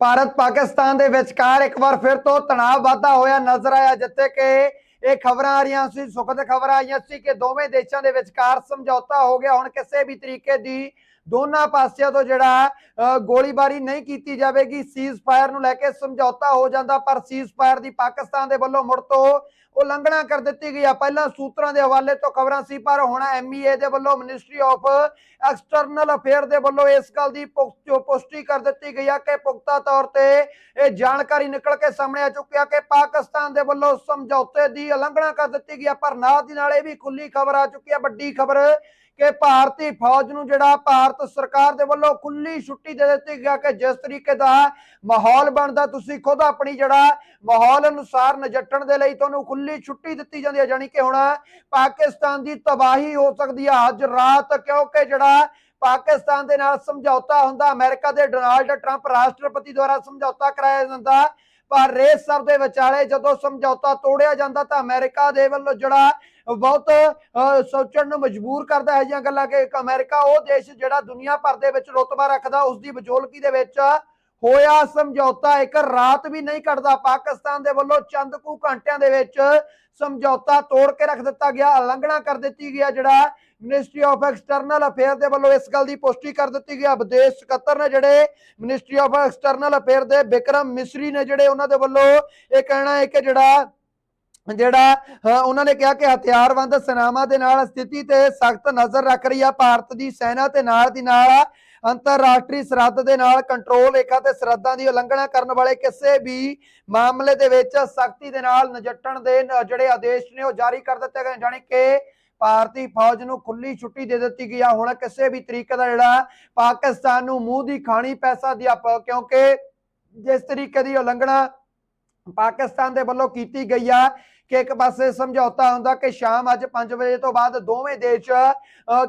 ਭਾਰਤ ਪਾਕਿਸਤਾਨ ਦੇ ਵਿਚਕਾਰ ਇੱਕ ਵਾਰ ਫਿਰ ਤੋਂ ਤਣਾਅ ਵਾਧਾ ਹੋਇਆ ਨਜ਼ਰ ਆਇਆ, ਜਿੱਥੇ ਕਿ ਇਹ ਖਬਰਾਂ ਆ ਰਹੀਆਂ ਸੀ, ਸੁਖਦ ਖਬਰਾਂ ਆਈਆਂ ਸੀ ਕਿ ਦੋਵੇਂ ਦੇਸ਼ਾਂ ਦੇ ਵਿਚਕਾਰ ਸਮਝੌਤਾ ਹੋ ਗਿਆ। ਹੁਣ ਕਿਸੇ ਵੀ ਤਰੀਕੇ ਦੀ ਦੋਨਾਂ ਪਾਸਿਆਂ ਤੋਂ ਜਿਹੜਾ ਅ, ਗੋਲੀਬਾਰੀ ਨਹੀਂ ਕੀਤੀ ਜਾਵੇਗੀ। ਸੀਜ਼ ਫਾਇਰ ਨੂੰ ਲੈ ਕੇ ਸਮਝੌਤਾ ਹੋ ਜਾਂਦਾ ਪਰ ਸੀਜ਼ ਫਾਇਰ ਦੀ ਪਾਕਿਸਤਾਨ ਦੇ ਵੱਲੋਂ ਮੁੜ ਤੋਂ ਉਲੰਘਣਾ ਕਰ ਦਿੱਤੀ ਗਈ ਆ। ਪਹਿਲਾਂ ਸੂਤਰਾਂ ਦੇ ਹਵਾਲੇ ਤੋਂ ਖਬਰਾਂ ਸੀ ਪਰ ਹੁਣ ਐਮਈਏ ਦੇ ਵੱਲੋਂ ਮਿਨਿਸਟਰੀ ਆਫ ਐਕਸਟਰਨਲ ਅਫੇਅਰ ਦੇ ਵੱਲੋਂ ਇਸ ਗੱਲ ਦੀ ਪੁਸ਼ਟੀ ਕਰ ਦਿੱਤੀ ਗਈ ਆ ਕਿ ਪੁਖਤਾ ਤੌਰ ਤੇ ਇਹ ਜਾਣਕਾਰੀ ਨਿਕਲ ਕੇ ਸਾਹਮਣੇ ਆ ਚੁੱਕੀ ਆ ਕਿ ਪਾਕਿਸਤਾਨ ਦੇ ਵੱਲੋਂ ਸਮਝੌਤੇ ਦੀ ਉਲੰਘਣਾ ਕਰ ਦਿੱਤੀ ਗਈ ਆ ਪਰ ਨਾਲ ਦੀ ਨਾਲ ਇਹ ਵੀ ਖੁੱਲੀ ਖਬਰ ਆ ਚੁੱਕੀ ਆ ਵੱਡੀ ਖਬਰ ਕਿ ਭਾਰਤੀ ਫੌਜ ਨੂੰ ਜਿਹੜਾ ਭਾਰਤ ਸਰਕਾਰ ਦੇ ਵੱਲੋਂ ਖੁੱਲੀ ਛੁੱਟੀ ਦੇ ਦਿੱਤੀ ਗਿਆ ਕਿ ਜਿਸ ਤਰੀਕੇ ਦਾ ਮਾਹੌਲ ਬਣਦਾ, ਤੁਸੀਂ ਖੁਦ ਆਪਣੀ ਜਿਹੜਾ ਮਾਹੌਲ ਅਨੁਸਾਰ ਨਜਿੱਠਣ ਦੇ ਲਈ ਤੁਹਾਨੂੰ ਖੁੱਲੀ ਛੁੱਟੀ ਦਿੱਤੀ ਜਾਂਦੀ ਹੈ। ਜਾਨੀ ਕਿ ਹੁਣ ਪਾਕਿਸਤਾਨ ਦੀ ਤਬਾਹੀ ਹੋ ਸਕਦੀ ਹੈ। ਅੱਜ ਰਾਤ ਕਿਉਂਕਿ ਜਿਹੜਾ ਪਾਕਿਸਤਾਨ ਦੇ ਨਾਲ ਸਮਝੌਤਾ ਹੁੰਦਾ, ਅਮਰੀਕਾ ਦੇ ਡੋਨਾਲਡ ਟਰੰਪ ਰਾਸ਼ਟਰਪਤੀ ਦੁਆਰਾ ਸਮਝੌਤਾ ਕਰਾਇਆ ਜਾਂਦਾ। ਪਰ ਰੇਸ ਸਭ ਦੇ ਵਿਚਾਲੇ ਜਦੋਂ ਸਮਝੌਤਾ ਤੋੜਿਆ ਜਾਂਦਾ ਤਾਂ ਅਮਰੀਕਾ ਦੇ ਵੱਲੋਂ ਜਿਹੜਾ ਬਹੁਤ ਸੋਚਣ ਨੂੰ ਮਜਬੂਰ ਕਰਦਾ ਹੈ ਜਿਹੀਆਂ ਗੱਲਾਂ ਕਿ ਇੱਕ ਅਮਰੀਕਾ ਉਹ ਦੇਸ਼ ਜਿਹੜਾ ਦੁਨੀਆ ਭਰ ਦੇ ਵਿੱਚ ਰੁਤਬਾ ਰੱਖਦਾ ਉਸ ਦੀ ਵਿਚੋਲਗੀ ਦੇ ਵਿੱਚ ਹੋਇਆ ਸਮਝੌਤਾ, ਇੱਕ ਰਾਤ ਵੀ ਨਹੀਂ ਕੱਢਦਾ। ਪਾਕਿਸਤਾਨ ਦੇ ਵੱਲੋਂ ਚੰਦ ਕੁ ਘੰਟਿਆਂ ਦੇ ਵਿੱਚ ਸਮਝੌਤਾ ਤੋੜ ਕੇ ਰੱਖ ਦਿੱਤਾ ਗਿਆ, ਉਲੰਘਣਾ ਕਰ ਦਿੱਤੀ ਗਿਆ, ਜਿਹੜਾ ਮਿਨਿਸਟਰੀ ਆਫ ਐਕਸਟਰਨਲ ਅਫੇਅਰ ਦੇ ਵੱਲੋਂ ਇਸ ਗੱਲ ਦੀ ਪੁਸ਼ਟੀ ਕਰ ਦਿੱਤੀ ਗਈ। ਆ ਵਿਦੇਸ਼ ਸਕੱਤਰ ਨੇ ਜਿਹੜੇ ਮਿਨਿਸਟਰੀ ਆਫ ਐਕਸਟਰਨਲ ਅਫੇਅਰ ਦੇ ਬਿਕਰਮ ਮਿਸਰੀ ਨੇ ਜਿਹੜੇ ਉਹਨਾਂ ਦੇ ਵੱਲੋਂ ਇਹ ਕਹਿਣਾ ਹੈ ਕਿ ਜਿਹੜਾ ਜਿਹੜਾ ਉਹਨਾਂ ਨੇ ਕਿਹਾ ਕਿ ਹਥਿਆਰਬੰਦ ਸੈਨਾਵਾਂ ਦੇ ਨਾਲ ਸਥਿਤੀ ਤੇ ਸਖਤ ਨਜ਼ਰ ਰੱਖ ਰਹੀ ਆ। ਭਾਰਤ ਦੀ ਸੈਨਾ ਤੇ ਨਾਲ ਦੀ ਨਾਲ ਅੰਤਰਰਾਸ਼ਟਰੀ ਸਰਹੱਦ ਦੇ ਨਾਲ ਕੰਟਰੋਲ ਰੇਖਾ ਤੇ ਸਰਹੱਦਾਂ ਦੀ ਉਲੰਘਣਾ ਕਰਨ ਵਾਲੇ ਕਿਸੇ ਵੀ ਮਾਮਲੇ ਦੇ ਵਿੱਚ ਸਖਤੀ ਦੇ ਨਾਲ ਨਜਿੱਠਣ ਦੇ ਜਿਹੜੇ ਆਦੇਸ਼ ਨੇ ਉਹ ਜਾਰੀ ਕਰ ਦਿੱਤੇ ਗਏ ਜਾਣੀ ਕਿ ਭਾਰਤੀ ਫੌਜ ਨੂੰ ਖੁੱਲੀ ਛੁੱਟੀ ਦੇ ਦਿੱਤੀ ਗਈ ਆ। ਹੁਣ ਕਿਸੇ ਵੀ ਤਰੀਕੇ ਦਾ ਜਿਹੜਾ ਪਾਕਿਸਤਾਨ ਨੂੰ ਮੂੰਹ ਦੀ ਖਾਣੀ ਪੈਸਾ ਸਕਦੀ ਆ ਕਿਉਂਕਿ ਜਿਸ ਤਰੀਕੇ ਦੀ ਉਲੰਘਣਾ ਪਾਕਿਸਤਾਨ ਦੇ ਵੱਲੋਂ ਕੀਤੀ ਗਈ ਆ ਕਿ ਇੱਕ ਪਾਸੇ ਸਮਝੌਤਾ ਹੁੰਦਾ ਕਿ ਸ਼ਾਮ ਅੱਜ 5 ਵਜੇ ਤੋਂ ਬਾਅਦ ਦੋਵੇਂ ਦੇਸ਼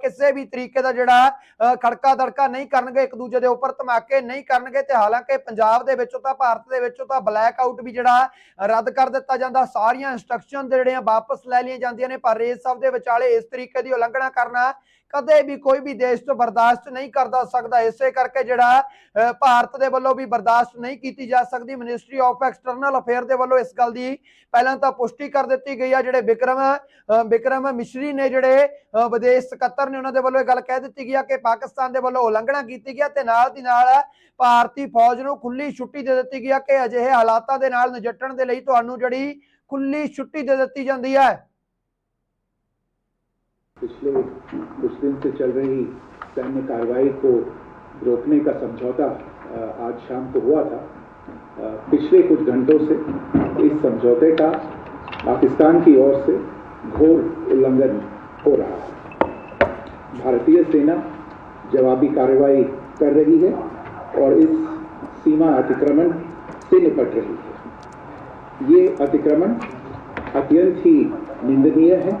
ਕਿਸੇ ਵੀ ਤਰੀਕੇ ਦਾ ਜਿਹੜਾ ਅ, ਖੜਕਾ ਦੜਕਾ ਨਹੀਂ ਕਰਨਗੇ ਇੱਕ ਦੂਜੇ ਦੇ ਉੱਪਰ ਧਮਾਕੇ ਨਹੀਂ ਕਰਨਗੇ ਤੇ ਹਾਲਾਂਕਿ ਪੰਜਾਬ ਦੇ ਵਿੱਚੋਂ ਤਾਂ ਭਾਰਤ ਦੇ ਵਿੱਚੋਂ ਤਾਂ ਬਲੈਕ ਆਊਟ ਵੀ ਜਿਹੜਾ ਰੱਦ ਕਰ ਦਿੱਤਾ ਜਾਂਦਾ। ਸਾਰੀਆਂ ਇੰਸਟਰਕਸ਼ਨ ਜਿਹੜੀਆਂ ਵਾਪਸ ਲੈ ਲਈਆਂ ਜਾਂਦੀਆਂ ਨੇ ਪਰ ਇਸ ਸਭ ਦੇ ਵਿਚਾਲੇ ਇਸ ਤਰੀਕੇ ਦੀ ਉਲੰਘਣਾ ਕਰਨਾ ਕਦੇ ਵੀ ਕੋਈ ਵੀ ਦੇਸ਼ ਤੋਂ ਬਰਦਾਸ਼ਤ ਨਹੀਂ ਕਰਦਾ ਸਕਦਾ। ਇਸੇ ਕਰਕੇ ਜਿਹੜਾ ਭਾਰਤ ਦੇ ਵੱਲੋਂ ਵੀ ਬਰਦਾਸ਼ਤ ਨਹੀਂ ਕੀਤੀ ਜਾ ਸਕਦੀ। ਮਿਨਿਸਟਰੀ ਆਫ ਐਕਸਟਰਨਲ ਅਫੇਅਰ ਦੇ ਵੱਲੋਂ ਇਸ ਗੱਲ ਦੀ ਪਹਿਲਾਂ ਤਾਂ ਪੁਸ਼ਟੀ ਕਰ ਦਿੱਤੀ ਗਈ ਆ। ਜਿਹੜੇ ਵਿਕਰਮ ਅ, ਵਿਕਰਮ ਮਿਸ਼ਰੀ ਨੇ ਜਿਹੜੇ ਵਿਦੇਸ਼ ਸਕੱਤਰ ਨੇ ਉਹਨਾਂ ਦੇ ਵੱਲੋਂ ਇਹ ਗੱਲ ਕਹਿ ਦਿੱਤੀ ਗਈ ਆ ਕਿ ਪਾਕਿਸਤਾਨ ਦੇ ਵੱਲੋਂ ਉਲੰਘਣਾ ਕੀਤੀ ਗਿਆ ਤੇ ਨਾਲ ਦੀ ਨਾਲ ਭਾਰਤੀ ਫੌਜ ਨੂੰ ਖੁੱਲੀ ਛੁੱਟੀ ਦੇ ਦਿੱਤੀ ਗਈ ਆ ਕਿ ਅਜਿਹੇ ਹਾਲਾਤਾਂ ਦੇ ਨਾਲ ਨਜਿੱਠਣ ਦੇ ਲਈ ਤੁਹਾਨੂੰ ਜਿਹੜੀ ਖੁੱਲੀ ਛੁੱਟੀ ਦੇ ਦਿੱਤੀ ਜਾਂਦੀ ਹੈ। पिछले, कुछ दिन से चल रही सैन्य कार्रवाई को रोकने का समझौता आज शाम को हुआ था। पिछले कुछ घंटों से इस समझौते का पाकिस्तान की ओर से घोर उल्लंघन हो रहा है। भारतीय सेना जवाबी कार्रवाई कर रही है और इस सीमा अतिक्रमण से निपट रही है। ये अतिक्रमण अत्यंत ही निंदनीय है।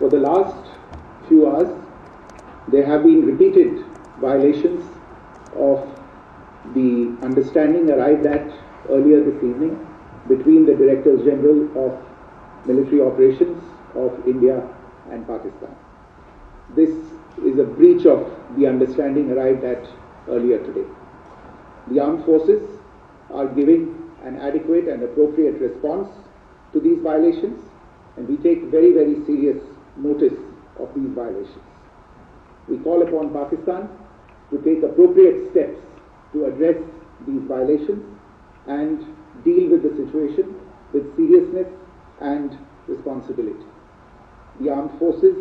For the last few hours, there have been repeated violations of the understanding arrived at earlier this evening between the Directors General of Military Operations of India and Pakistan. This is a breach of the understanding arrived at earlier today. The armed forces are giving an adequate and appropriate response to these violations, and we take very, very serious notice of these violations. We call upon Pakistan to take appropriate steps to address these violations and deal with the situation with seriousness and responsibility. The armed forces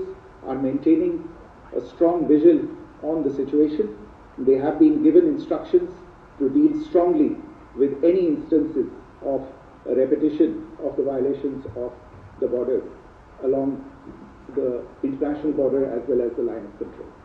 are maintaining a strong vigil on the situation. They have been given instructions to deal strongly with any instances of a repetition of the violations of the borders along the international border as well as the line of control.